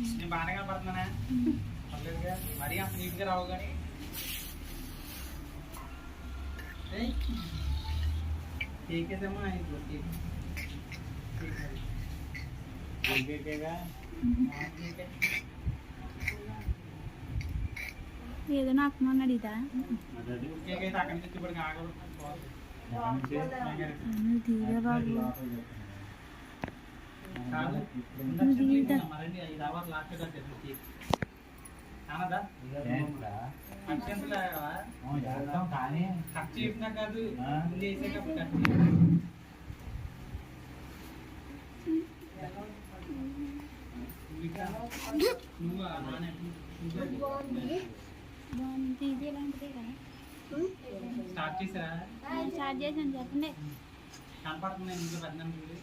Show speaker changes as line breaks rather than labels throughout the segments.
నేను బాగానే కనపడుతున్నానా పర్లేదుగా మరీ అంత నీట్గా రావు కానీ ఏయ్. కేకేదేమో ఇంట్లో కేక్ కేక్ అది. ఆ, కేకే.
ఏదో నాకు మొన్న అడిగితా
కేక్ అయితే అక్కడి నుంచి ఇప్పటికి ఆగదు
తీరే బాబు
కాదు. ఇందాక చెప్పలేదు మరండి ఐదు
బాగుంది. తీసి ఎలాంటిదే కదా
స్టార్ట్ చేసారా
స్టార్ట్ చేసాను చెప్పండి.
కనపడుతున్నాయి ఇంట్లో పద్నాలుగు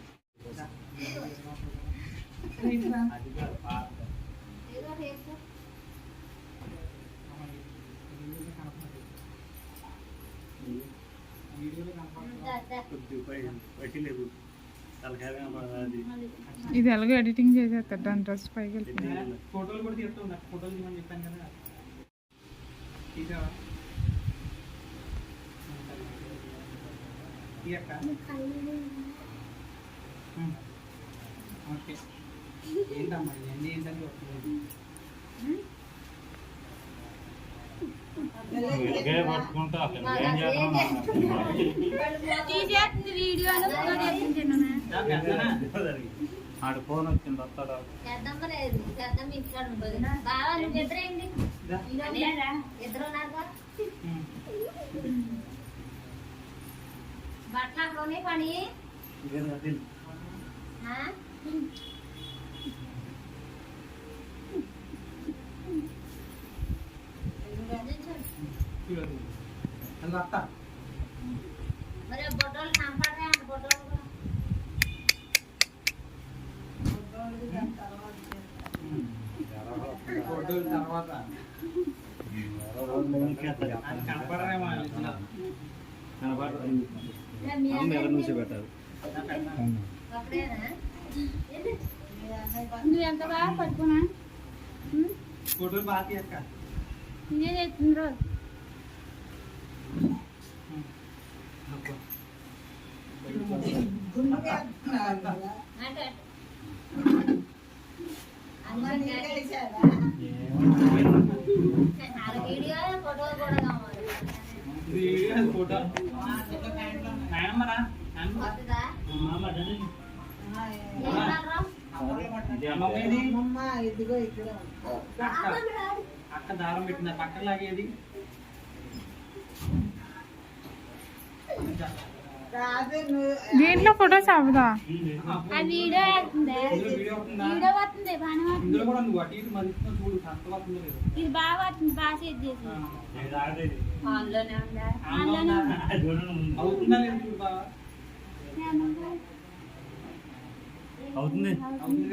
ఇది ఎలాగో ఎడిటింగ్ చేసేస్తాడు దాని డ్రెస్ పైకి వెళ్ళిపోయింది
ఫోటోలు కూడా తీస్తూ ఫోటోలు తీయమని చెప్పాను కదా. తీసావా. ఓకే. ఏంటమ్మా ఇవన్నీ ఏంటని
ఆడు ఫోన్ వచ్చింది వస్తాడా?
బావా నువ్వు ఎదురేంటి
దా.
ఇద్దరు ఉన్నారుగా
ఉమ్.
బట్టలు అక్కడనే పని.
ఇదేనా అది?
ఆ?
చూడండి అది
నువ్వు ఎంత బాగా పట్టుకున్నా?
ఫోటోలు బాగా తీయక్క.
ఇదే చేస్తుంది రోజు.
అబ్బా. అక్క దారం పెట్టింది ఆ పక్కన లాగేది
దీంట్లో ఫొటోస్ అవ్వదా
ఆ వీడియో వేస్తుంది.
ఇందులో వీడియో వస్తుందా?
వీడియో వస్తుంది బాగానే వస్తుంది.
ఇందులో కూడా నువ్వు అటు ఇటు మలుపుతూ చూడు కరెక్ట్ వస్తుందో లేదో.
ఇది బాగా వస్తుంది బాగా సెట్ చేసి.
ఆన్లోనే ఉందా?
ఆన్లో ఉందా? అవుతుందా
అవుతుంది.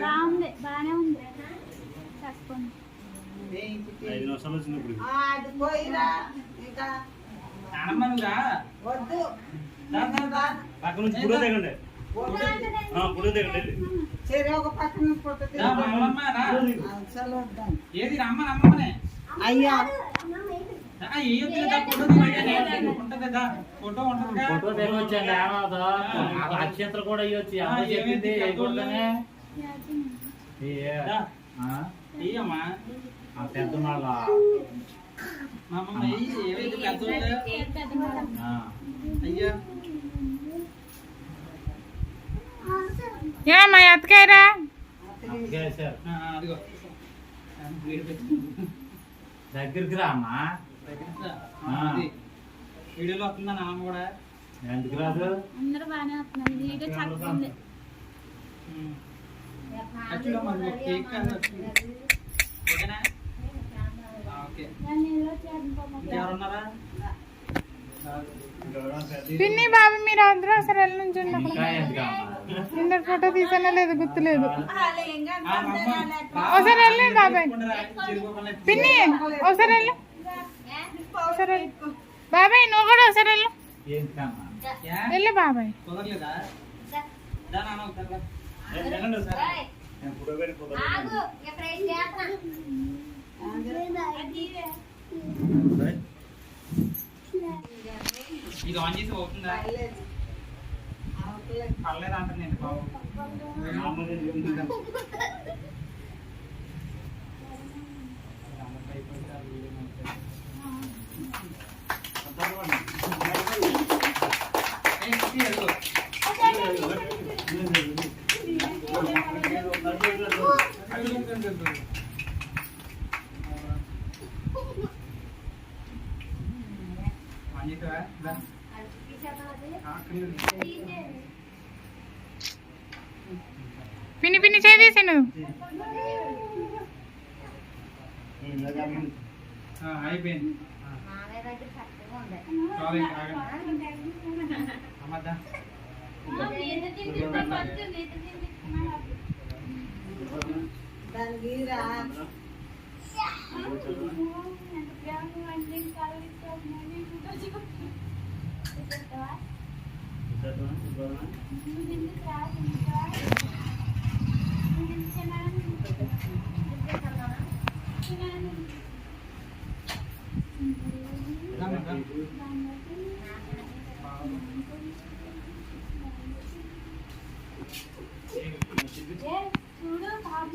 బాగుంది బాగానే ఉంది. చచ్చిపోండి
ఐదు నిమిషాలు వచ్చింది ఇప్పుడు
నానమ్మ నువ్వురా
వద్దు.
దా, దా, దా.
పక్క నుంచి పురుగు దిగండి ఆ, పురుగు దిగండి
సరే ఒక పక్కన ఫోటో వద్దాం.
ఏది రమ్మ రమ్మనే?
అయ్యా.
ఏ ఫోటో తీయమంటే ఉంటది దా ఫోటో ఉంటదిగా
ఫోటో దిగొచ్చండి ఏమవుతా అక్షంతలు కూడా ఇవ్వచ్చు
ఆ,
అమ్మ చెప్పింది
ఏమైంది?
వేయకూడదనే. ఏ,
దా.
ఆ?
ఇయ్యమ్మా
ఆ పెద్ద మళ్ళా
మా అమ్మమ్మ ఇయ్యి, ఏవైతే పెద్దోళ్ళు
ఆ.
అయ్యా
ఏమమ్మా ఎత్తకాయరా
అప్పగేశారు.
ఆ, అదిగో వీడియో పెట్టు.
దగ్గరికి రా అమ్మా.
వీడియోలో వస్తుందా నాన్న కూడా?
ఎందుకు రాదు?
అందరూ బాగానే వస్తున్నారు వీడియో చక్కగా.
యాక్చువల్గా కేక్. ఓకేనా? ఓకే.
పిన్ని బాబు మీరు అందరూ అసలు వెళ్ళి నుంచి ఇందరు ఫోటో తీసానో లేదు గుర్తులేదు. ఒకసారి వెళ్ళి బాబాయ్. పిన్ని ఒకసారి వెళ్ళు ఒకసారి వెళ్ళు బాబాయ్ నువ్వు కూడా ఒకసారి వెళ్ళు? వెళ్ళు బాబాయ్
నాన్న ఇది ఆన్ చేసి అవుతుందా
పర్లేదు. అవతలే.
బాబు
పిన్ని పిన్ని చేసేసి నువ్వు
ఆ, అయిపోయింది ఆ,
మామయ్య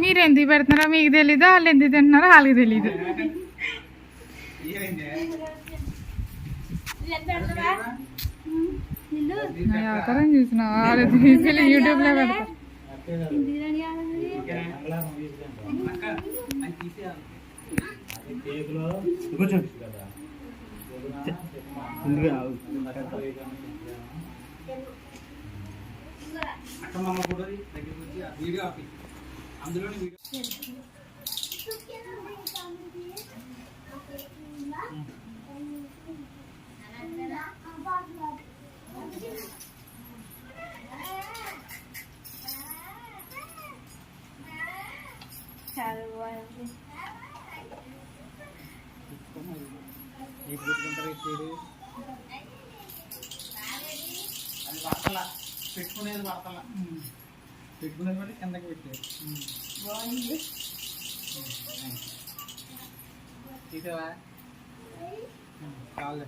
మీరు ఎందుకు పెడుతున్నారో మీకు తెలీదు? వాళ్ళు ఎందుకు తింటున్నారో వాళ్ళకి తెలీదు. నా చూసిన వాళ్ళు తీసుకెళ్ళి యూట్యూబ్లో పెడతా.
అక్క, అది తీసేయాలి. అక్క మమ్మ కూడా దగ్గరికి వచ్చి ఆ వీడియో ఆపి అందులోని వీడియో నీకు పెట్టుకుంటారు అది పెట్టుకునేది పడతల పెట్టుకునేది బట్టి కిందకి పెట్టేది తీసావా చాలు